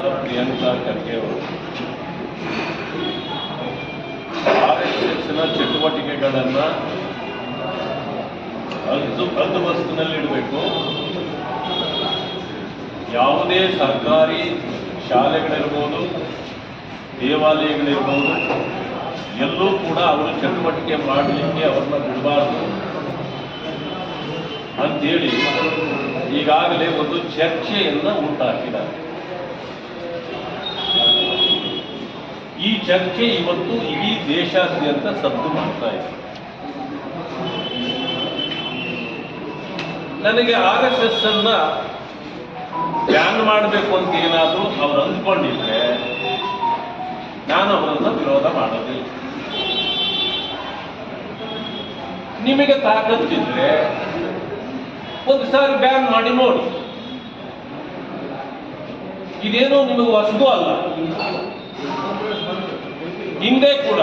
ಪ್ರಿಯಾಂಕಾ ಖರ್ಗೆ ಅವರು. ಎಸ್ನ ಚಟುವಟಿಕೆಗಳನ್ನ ಅದ್ದು ಹದ್ದುಬಸ್ತಿನಲ್ಲಿಡಬೇಕು ಯಾವುದೇ ಸರ್ಕಾರಿ ಶಾಲೆಗಳಿರ್ಬೋದು, ದೇವಾಲಯಗಳಿರ್ಬೋದು, ಎಲ್ಲೂ ಕೂಡ ಅವರು ಚಟುವಟಿಕೆ ಮಾಡಲಿಕ್ಕೆ ಅವರನ್ನ ಬಿಡಬಾರ್ದು. ಅಂತೇಳಿ ಈಗಾಗಲೇ ಒಂದು ಚರ್ಚೆಯನ್ನು ಉಂಟಾಕಿದ್ದಾರೆ. ಈ ಚರ್ಚೆ ಇವತ್ತು ಇಡೀ ದೇಶಾದ್ಯಂತ ಸದ್ದು ಮಾಡ್ತಾ ಇದೆ. ನನಗೆ ಆರ್ ಎಸ್ ಎಸ್ ಅನ್ನ ಬ್ಯಾನ್ ಮಾಡಬೇಕು ಅಂತ ಏನಾದರೂ ಅವ್ರು ಅಂದ್ಕೊಂಡಿದ್ರೆ ನಾನು ಅವರನ್ನ ವಿರೋಧ ಮಾಡೋದಿಲ್ಲ. ನಿಮಗೆ ತಾಕತ್ತಿದ್ರೆ ಒಂದು ಸಾರಿ ಬ್ಯಾನ್ ಮಾಡಿ ನೋಡಿ. ಇದೇನು ನಿಮಗೆ ಹೊಸದು ಅಲ್ಲ. ಹಿಂದೆ ಕೂಡ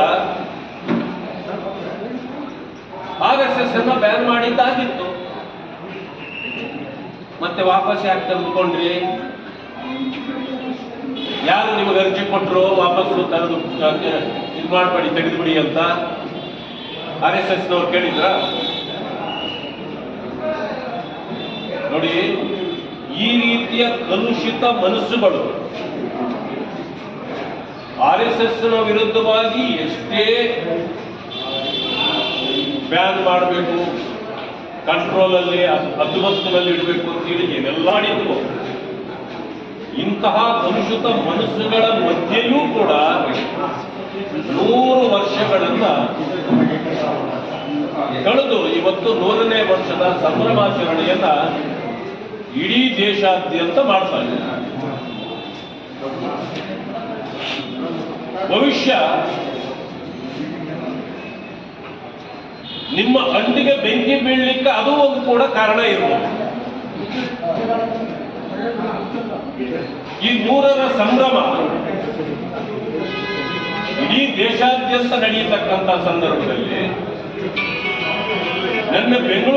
ಆರ್ ಎಸ್ ಎಸ್ ಅನ್ನ ಬ್ಯಾನ್ ಮಾಡಿದ್ದಾಗಿತ್ತು. ಮತ್ತೆ ವಾಪಸ್ ಯಾಕೆ ತೆಗೆದುಕೊಂಡ್ರಿ? ಯಾರು ನಿಮಗೆ ಅರ್ಜಿ ಕೊಟ್ಟರು ವಾಪಸ್ಸು ತೆಗೆದು ಇದು ಮಾಡಬೇಡಿ, ತೆಗೆದುಬಿಡಿ ಅಂತ ಆರ್ ಎಸ್ ಎಸ್ನವ್ರು ಕೇಳಿದ್ರ? ನೋಡಿ, ಈ ರೀತಿಯ ಕಲುಷಿತ ಮನಸ್ಸುಗಳು. ಆರ್ ಎಸ್ ಎಸ್ನ ವಿರುದ್ಧವಾಗಿ ಎಷ್ಟೇ ಬ್ಯಾನ್ ಮಾಡಬೇಕು ಕಂಟ್ರೋಲ್ ಅಲ್ಲಿ ಹದ್ದುಬಸ್ತಿನಲ್ಲಿ ಇಡಬೇಕು ಅಂತ ಹೇಳಿ ಏನೆಲ್ಲ ಮಾಡಿದ್ರು. ಇಂತಹ ಕಲುಷಿತ ಮನಸ್ಸುಗಳ ಮಧ್ಯೆಯೂ ಕೂಡ ನೂರು ವರ್ಷಗಳನ್ನ ಕಳೆದು ಇವತ್ತು ನೂರನೇ ವರ್ಷದ ಸಂಭ್ರಮಾಚರಣೆಯನ್ನ ಇಡೀ ದೇಶಾದ್ಯಂತ ಮಾಡ್ತಾ ಇದ್ದಾರೆ ಭವಿಷ್ಯ ನಿಮ್ಮ ಅಂಟಿಗೆ ಬೆಂಕಿ ಬೀಳಲಿಕ್ಕೆ ಅದು ಒಂದು ಕೂಡ ಕಾರಣ ಇರಬಹುದು ಈ ನೂರರ ಸಂಭ್ರಮ ಇಡೀ ದೇಶಾದ್ಯಂತ ನಡೆಯತಕ್ಕಂಥ ಸಂದರ್ಭದಲ್ಲಿ ನನ್ನ ಬೆಂಗಳೂರಿನ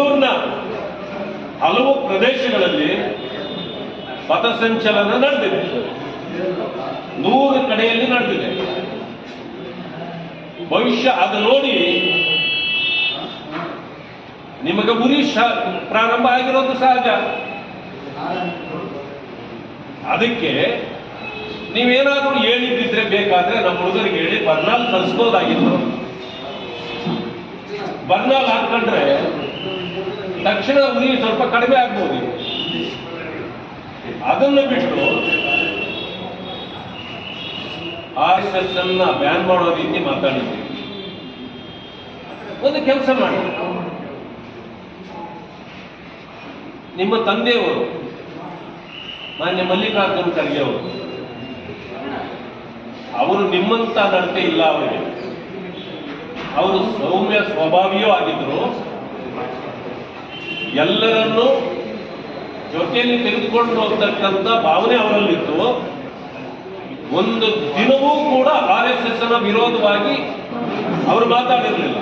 ಹಲವು ಪ್ರದೇಶಗಳಲ್ಲಿ ಪಥಸಂಚಲನ ನಡೆದಿದೆ. ನೂರು ಕಡೆಯಲ್ಲಿ ನಡೆದಿದೆ. ಭವಿಷ್ಯ ಅದು ನೋಡಿ ನಿಮಗೆ ಉರಿ ಪ್ರಾರಂಭ ಆಗಿರೋದು ಸಹಜ. ಅದಕ್ಕೆ ನೀವೇನಾದ್ರೂ ಹೇಳಿದ್ದಿದ್ರೆ ಬೇಕಾದ್ರೆ ನಮ್ಮ ಹುಡುಗರಿಗೆ ಹೇಳಿ ಬರ್ನಾಲ್ ಕಲಿಸ್ಬೋದಾಗಿತ್ತು ಬರ್ನಾಲ್ ಹಾಕೊಂಡ್ರೆ ತಕ್ಷಣ ಉರಿ ಸ್ವಲ್ಪ ಕಡಿಮೆ ಆಗ್ಬೋದು. ಅದನ್ನು ಬಿಟ್ಟು ಆರ್ ಎಸ್ ಅನ್ನ ಬ್ಯಾನ್ ಮಾಡೋ ರೀತಿ ಮಾತಾಡಿದ್ದೀವಿ ಒಂದು ಕೆಲಸ ಮಾಡಿ. ನಿಮ್ಮ ತಂದೆಯವರು, ಮಾನ್ಯ ಮಲ್ಲಿಕಾರ್ಜುನ್ ಖರ್ಗೆ ಅವರು ಅವರು ನಿಮ್ಮಂತ ನಡತೆ ಇಲ್ಲ ಅವರಿಗೆ. ಅವರು ಸೌಮ್ಯ ಸ್ವಭಾವಿಯೂ ಆಗಿದ್ರು. ಎಲ್ಲರನ್ನೂ ಜೊತೆಯಲ್ಲಿ ತೆಗೆದುಕೊಂಡು ಹೋಗ್ತಕ್ಕಂಥ ಭಾವನೆ ಅವರಲ್ಲಿತ್ತು. ಒಂದು ದಿನವೂ ಕೂಡ ಆರ್ ಎಸ್ ವಿರೋಧವಾಗಿ ಅವರು ಮಾತಾಡಿರಲಿಲ್ಲ.